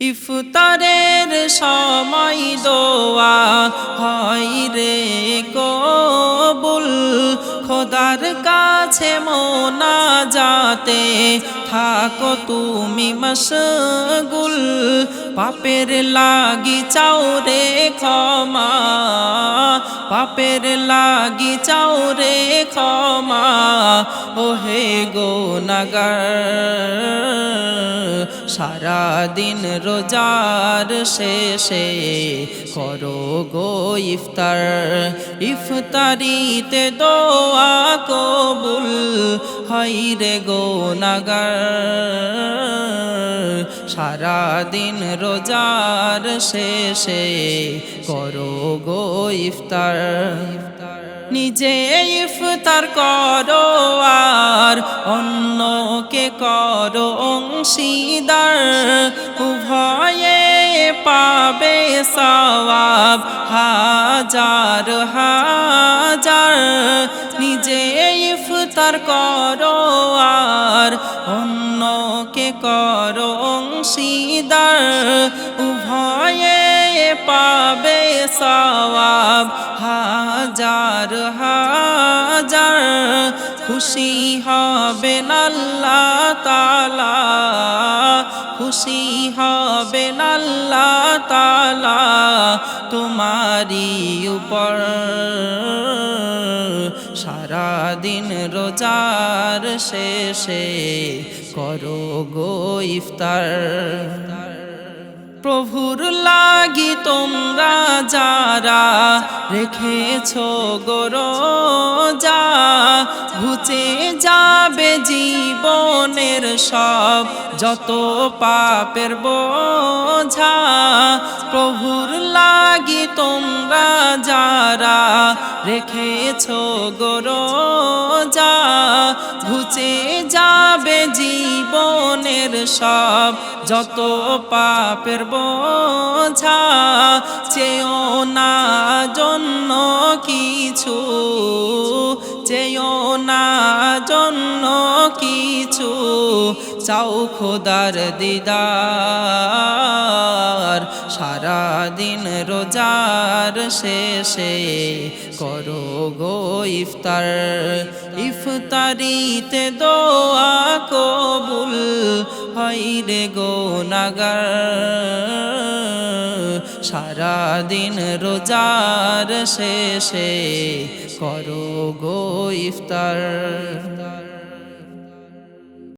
ইফতারের সময় দোয়া হয় রে কবুল। খোদার কাছে মোনা যাতে থাকো তুমি মশগুল। পাপের লাগি চাও রে ক্ষমা। পাপের লাগি চাও রে ক্ষমা। ওহে গো নাগার সারা দিন রোজার শেষে করো গো ইফতার। ইফতারিতে দোয়া কবুল হয় রে গো নাগার। সারা দিন রোজার শেষে করো গো ইফতার। নিজে ইফতার করো আর অন্যকে করো অংশীদার উভয়ে পাবে সওয়াব হাজার হাজার। নিজে ইফতার করো আর অন্যকে করো অংশীদার উভয়ে পাবে সওয়াব হাজার হাজার। খুশি হবে আল্লাহ তালা খুশি হবে আল্লাহ তালা তোমারি উপর। সারা দিন রোজার শেষে করো গো ইফতার। তোমরা যারা রেখেছ গোরো যা ঘুচে যাবে জীবনের সব, যত পাপের বোঝা। প্রভুর লাগি তোমরা যারা রেখেছ গোরো যা ঘুচে যাবে জীবনের সব যত পাপের বোঝা চেয়েও না জন্য কিছু চেয়েও না জন্য কিছু। চাও খোদার দিদার। সারা দিন রোজার শেষে করো গো ইফতার। ইফতারিতে দোয়া কবুল হয় রে গো নাগার। সারা দিন রোজার শেষে করো গো ইফতার।